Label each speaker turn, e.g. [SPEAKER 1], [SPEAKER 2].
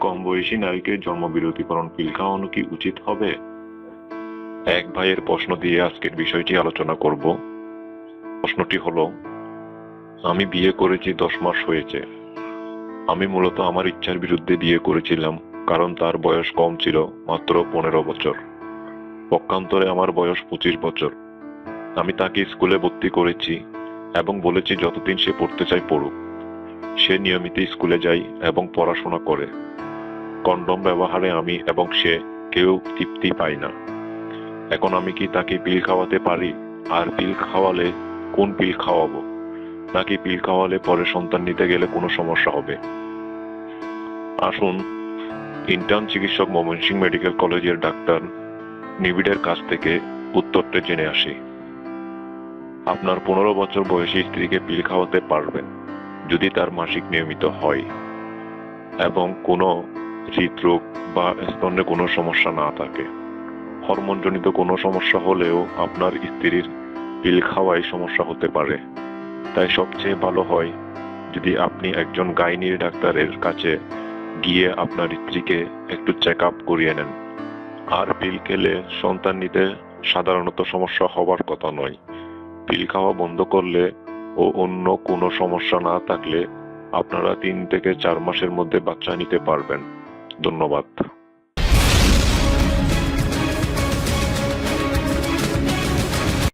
[SPEAKER 1] কম বয়সী নারীকে জন্মবিরতিকরণ পিল খাওয়ানো কি উচিত হবে? এক ভাইয়ের প্রশ্ন দিয়ে আজকের বিষয়টি আলোচনা করব। প্রশ্নটি হলো, আমি বিয়ে করেছি দশ মাস হয়েছে। আমি মূলত আমার ইচ্ছার বিরুদ্ধে বিয়ে করেছিলাম, কারণ তার বয়স কম ছিল, মাত্র পনেরো বছর। পক্ষান্তরে আমার বয়স পঁচিশ বছর। আমি তাকে স্কুলে ভর্তি করেছি এবং বলেছি যতদিন সে পড়তে চায় পড়ুক। সে নিয়মিত স্কুলে যায় এবং পড়াশোনা করে। কন্ডম ব্যবহারে আমি এবং সে কেউ তৃপ্তি পাই না। এখন আমি কি তাকে পিল খাওয়াতে পারি? আর পিল খাওয়ালে কোন পিল খাওয়াবো? নাকি পিল খাওয়ালে পরে সন্তান নিতে গেলে কোনো সমস্যা হবে? আসুন ইন্টার্ন চিকিৎসক ময়মনসিং মেডিকেল কলেজের ডাক্তার নিবিড়ের কাছ থেকে উত্তরটা জেনে আসি। আপনার পনেরো বছর বয়সী স্ত্রীকে পিল খাওয়াতে পারবেন, যদি তার মাসিক নিয়মিত হয়। এবং কোনো হৃদরোগ বা স্তনে কোনো সমস্যা না থাকে। হরমোনজনিত কোনো সমস্যা হলেও আপনার স্ত্রীর পিল খাওয়ায় সমস্যা হতে পারে। তাই সবচেয়ে ভালো হয় যদি আপনি একজন গাইনির ডাক্তারের কাছে গিয়ে আপনার স্ত্রীকে একটু চেক আপ করিয়ে নেন। আর পিল খেলে সন্তান নিতে সাধারণত সমস্যা হবার কথা নয়। পিল খাওয়া বন্ধ করলে ও অন্য কোনো সমস্যা না থাকলে আপনারা তিন থেকে চার মাসের মধ্যে বাচ্চা নিতে পারবেন। ধন্যবাদ।